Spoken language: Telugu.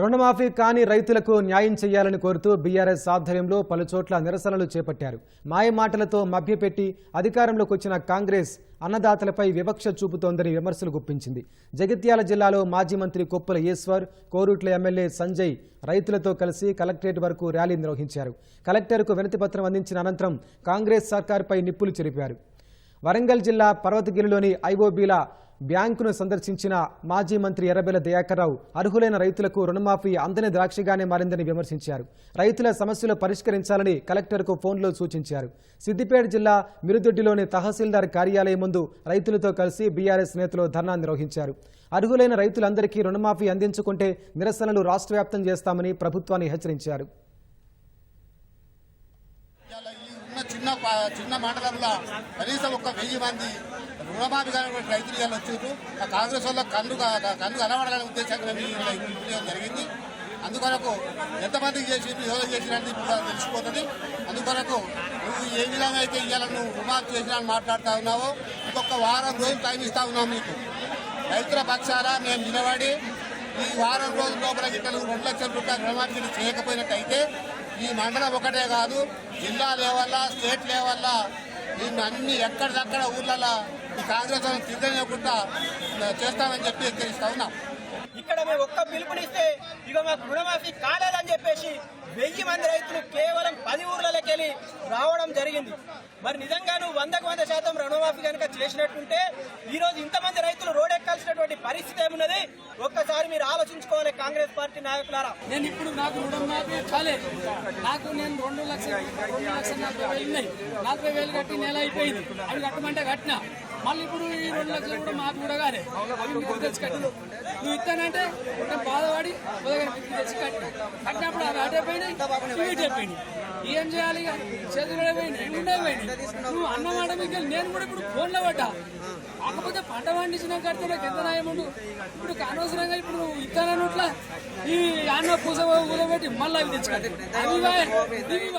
రుణమాఫీ కాని రైతులకు న్యాయం చేయాలని కోరుతూ బీఆర్ఎస్ ఆధ్వర్యంలో పలుచోట్ల నిరసనలు చేపట్టారు. మాయమాటలతో మభ్యపెట్టి అధికారంలోకి వచ్చిన కాంగ్రెస్ అన్నదాతలపై వివక్ష చూపుతోందని విమర్శలు గుప్పించింది. జగిత్యాల జిల్లాలో మాజీ మంత్రి కొప్పుల ఈశ్వర్ కోరుట్ల ఎమ్మెల్యే సంజయ్ రైతులతో కలిసి కలెక్టరేట్ వరకు ర్యాలీ నిర్వహించారు. కలెక్టర్కు వినతిపత్రం అందించిన అనంతరం కాంగ్రెస్ సర్కార్పై నిప్పులు చెరిపారు. వరంగల్ జిల్లా పర్వతగిరిలోని ఐఓబీల బ్యాంకును సందర్శించిన మాజీ మంత్రి ఎర్రబెల్ల దయాకర్రావు అర్హులైన రైతులకు రుణమాఫీ అందని ద్రాక్షగానే మారిందని విమర్శించారు. రైతుల సమస్యలు పరిష్కరించాలని కలెక్టర్కు ఫోన్లో సూచించారు. సిద్దిపేట జిల్లా మిరుదొడ్డిలోని తహసీల్దార్ కార్యాలయం ముందు రైతులతో కలిసి బీఆర్ఎస్ నేతలు ధర్నా నిర్వహించారు. అర్హులైన రైతులందరికీ రుణమాఫీ అందించుకుంటే నిరసనలు రాష్ట్ర వ్యాప్తం చేస్తామని ప్రభుత్వాన్ని హెచ్చరించారు. చిన్న చిన్న మండలంలో కనీసం ఒక వెయ్యి మంది రుణమాఫీ కానిటువంటి రైతులు ఇవాళ వచ్చారు ఆ కాంగ్రెస్ వల్ల కన్ను కన్ను కనబడాలనే ఉద్దేశంగా మేము జరిగింది. అందుకొరకు ఎంతమందికి చేసి ఎవరు చేసినట్టు ఇప్పుడు తెలిసిపోతుంది. అందుకొరకు నువ్వు ఏ విధంగా అయితే ఇవాళ నువ్వు రుణమాఫీ చేసినా మాట్లాడుతూ ఉన్నావో ఇంకొక వారం రోజులు టైం ఇస్తా ఉన్నాం నీకు. రైతుల పక్షాన మేము నిలబడి ఈ వారం రోజుల లోపల గిట్టలు రెండు లక్షల రూపాయలు రుణమాఫీ చేయకపోయినట్టయితే ఈ మండలం ఒకటే కాదు జిల్లా లెవెల్లా స్టేట్ లెవెల్లా దీన్ని అన్ని ఎక్కడిదక్కడ ఊర్లలో ఈ కాంగ్రెస్ తిరగనివ్వకుండా చేస్తామని చెప్పి హెచ్చరిస్తా ఉన్నాం. ఇక్కడ మేము ఒక్క పిలుపునిస్తే ఇక మాకు రుణమాఫీ కాలేదని చెప్పేసి వెయ్యి మంది రైతులు కేవలం పది ఊర్లలోకి వెళ్ళి రావడం జరిగింది. మరి నిజంగా నువ్వు వందకు వంద శాతం రుణమాఫీ కనుక చేసినట్టుంటే ఈ రోజు ఇంతమంది రైతులు రోడెక్కాల్సినటువంటి పరిస్థితి ఏమున్నది? ఒక్కసారి మీరు ఆలోచించుకోవాలి కాంగ్రెస్ పార్టీ నాయకులారా. నేను ఇప్పుడు నాకు రుణం మాఫీ కాలేదు. నాకు నేను రెండు లక్షలు రెండు లక్షల నలభై వేలు ఉన్నాయి. నలభై వేలు కట్టి నెల అయిపోయింది. అవి కట్టమంటే కట్టిన. మళ్ళీ ఇప్పుడు ఈ రెండు లక్షలు కూడా మాకు కూడా కాలే. అవి తెచ్చి కట్టిన. నువ్వు ఇస్తానంటే నేను బాధపడి తెచ్చి కట్టిన. కట్టినప్పుడు అవి అటే పోయినాయి ఇవి ఇటే పోయినాయి. ఏం చేయాలి ఇక? చేతులు పోయినాయి ఉండే పోయినాయి. నువ్వు అన్నమాట మీకు నేను కూడా ఇప్పుడు ఫోన్లో పడ్డా. కాకపోతే పంట పండించిన కడితే నాకు ఎంత న్యాయం ఉండు? ఇప్పుడు అనవసరంగా ఇప్పుడు నువ్వు ఇస్తానన్నట్ల ఈ అన్న పూస కూలబెట్టి మళ్ళీ అవి తెచ్చుకోండి అవి ఇవి